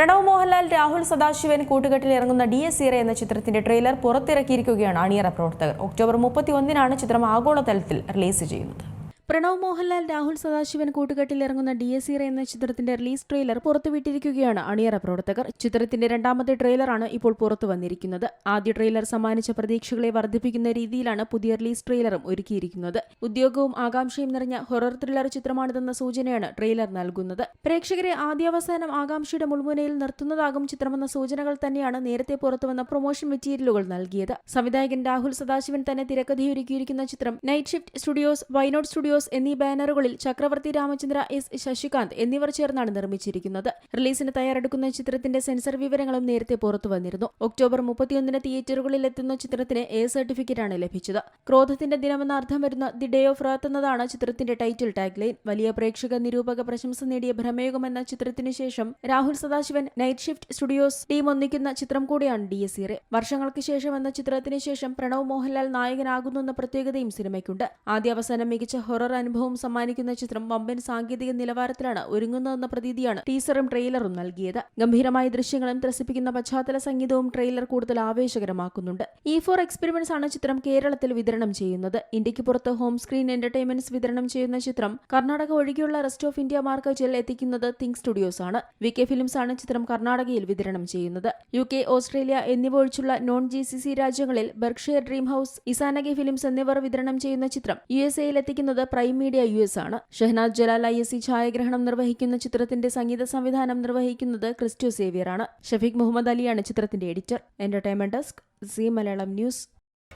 പ്രണവ് മോഹൻലാൽ രാഹുൽ സദാശിവൻ കൂട്ടുകെട്ടിൽ ഇറങ്ങുന്ന D S സീറ എന്ന ചിത്രത്തിന്റെ ട്രെയിലർ പുറത്തിറക്കിയിരിക്കുകയാണ് അണിയറ പ്രവർത്തകർ. ഒക്ടോബർ മുപ്പത്തി ഒന്നിനാണ് ചിത്രം ആഗോളതലത്തിൽ റിലീസ് ചെയ്യുന്നത്. പ്രണവ് മോഹൻലാൽ രാഹുൽ സദാശിവൻ കൂട്ടുകെട്ടിൽ ഇറങ്ങുന്ന ഡി എസ് സീറ എന്ന ചിത്രത്തിന്റെ റിലീസ് ട്രെയിലർ പുറത്തുവിട്ടിരിക്കുകയാണ് അണിയറ പ്രവർത്തകർ. ചിത്രത്തിന്റെ രണ്ടാമത്തെ ട്രെയിലറാണ് ഇപ്പോൾ പുറത്തു വന്നിരിക്കുന്നത്. ആദ്യ ട്രെയിലർ സമ്മാനിച്ച പ്രതീക്ഷകളെ വർദ്ധിപ്പിക്കുന്ന രീതിയിലാണ് പുതിയ റിലീസ് ട്രെയിലറും ഒരുക്കിയിരിക്കുന്നത്. ഉദ്യോഗവും ആകാംക്ഷയും നിറഞ്ഞ ഹൊറർ ത്രില്ലർ ചിത്രമാണിതെന്ന സൂചനയാണ് ട്രെയിലർ നൽകുന്നത്. പ്രേക്ഷകരെ ആദ്യാവസാനം ആകാംക്ഷയുടെ മുൾമുനയിൽ നിർത്തുന്നതാകും ചിത്രമെന്ന സൂചനകൾ തന്നെയാണ് നേരത്തെ പുറത്തുവന്ന പ്രൊമോഷൻ മെറ്റീരിയലുകൾ നൽകിയത്. സംവിധായകൻ രാഹുൽ സദാശിവൻ തന്നെ തിരക്കഥയൊരുക്കിയിരിക്കുന്ന ചിത്രം Night Shift Studios why not Studios എന്നീ ബാനറുകളിൽ ചക്രവർത്തി രാമചന്ദ്ര എസ് ശശികാന്ത് എന്നിവർ ചേർന്നാണ് നിർമ്മിച്ചിരിക്കുന്നത്. റിലീസിന് തയ്യാറെടുക്കുന്ന ചിത്രത്തിന്റെ സെൻസർ വിവരങ്ങളും നേരത്തെ പുറത്തു വന്നിരുന്നു. ഒക്ടോബർ മുപ്പത്തിയൊന്നിന് തിയേറ്ററുകളിൽ എത്തുന്ന ചിത്രത്തിന് എ സർട്ടിഫിക്കറ്റാണ് ലഭിച്ചത്. ക്രോധത്തിന്റെ ദിനമെന്ന അർത്ഥം വരുന്ന ദി ഡേ ഓഫ് റാത്ത് എന്നതാണ് ചിത്രത്തിന്റെ ടൈറ്റിൽ ടാഗ് ലൈൻ വലിയ പ്രേക്ഷക നിരൂപക പ്രശംസ നേടിയ ഭ്രമയുഗം എന്ന ചിത്രത്തിന് ശേഷം Rahul Sadasivan Night Shift Studios team ഒന്നിക്കുന്ന ചിത്രം കൂടിയാണ് ഡി എസ് ഇറെ വർഷങ്ങൾക്ക് ശേഷം എന്ന ചിത്രത്തിന് ശേഷം പ്രണവ് മോഹൻലാൽ നായകനാകുന്നുവെന്ന പ്രത്യേകതയും സിനിമയ്ക്കുണ്ട്. ആദ്യാവസാനം മികച്ച ഹൊറർ അനുഭവം സമ്മാനിക്കുന്ന ചിത്രം വമ്പൻ സാങ്കേതിക നിലവാരത്തിലാണ് ഒരുങ്ങുന്നതെന്ന പ്രതീതിയാണ് ടീസറും ട്രെയിലറും നൽകിയത്. ഗംഭീരമായ ദൃശ്യങ്ങളും ത്രസിപ്പിക്കുന്ന പശ്ചാത്തല സംഗീതവും ട്രെയിലർ കൂടുതൽ ആവേശകരമാക്കുന്നുണ്ട്. ഇ ഫോർ എക്സ്പെരിമെന്റ്സ് ആണ് ചിത്രം കേരളത്തിൽ വിതരണം ചെയ്യുന്നത്. ഇന്ത്യയ്ക്ക് പുറത്ത് ഹോം സ്ക്രീൻ എന്റർടൈൻമെന്റ്സ് വിതരണം ചെയ്യുന്ന ചിത്രം കർണാടക ഒഴികെയുള്ള റെസ്റ്റ് ഓഫ് ഇന്ത്യ മാർക്കറ്റിൽ എത്തിക്കുന്നത് തിങ്ക് സ്റ്റുഡിയോസ് ആണ്. വി കെ ഫിലിംസ് ആണ് ചിത്രം കർണാടകയിൽ വിതരണം ചെയ്യുന്നത്. യു കെ ഓസ്ട്രേലിയ എന്നിവ ഒഴിച്ചുള്ള നോൺ ജി സി സി രാജ്യങ്ങളിൽ Berkshire Dream House Izanagi Films എന്നിവർ വിതരണം ചെയ്യുന്ന ചിത്രം യു എസ് എയിൽ എത്തിക്കുന്നത് പ്രൈം മീഡിയ യു എസ് ആണ്. Shehnad Jalal I S C ഛായാഗ്രഹണം നിർവഹിക്കുന്ന ചിത്രത്തിന്റെ സംഗീത സംവിധാനം നിർവഹിക്കുന്നത് ക്രിസ്റ്റോ സേവിയർ ആണ്. ഷഫീഖ് മുഹമ്മദ് അലിയാണ് ചിത്രത്തിന്റെ editor. Entertainment desk Zee Malayalam News.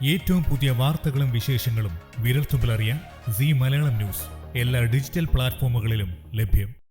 ഏറ്റവും പുതിയ വാർത്തകളും വിശേഷങ്ങളും വിരൽത്തുമ്പിലറിയാൻ സി മലയാളം ന്യൂസ്. എല്ലാ ഡിജിറ്റൽ പ്ലാറ്റ്ഫോമുകളിലും ലഭ്യം.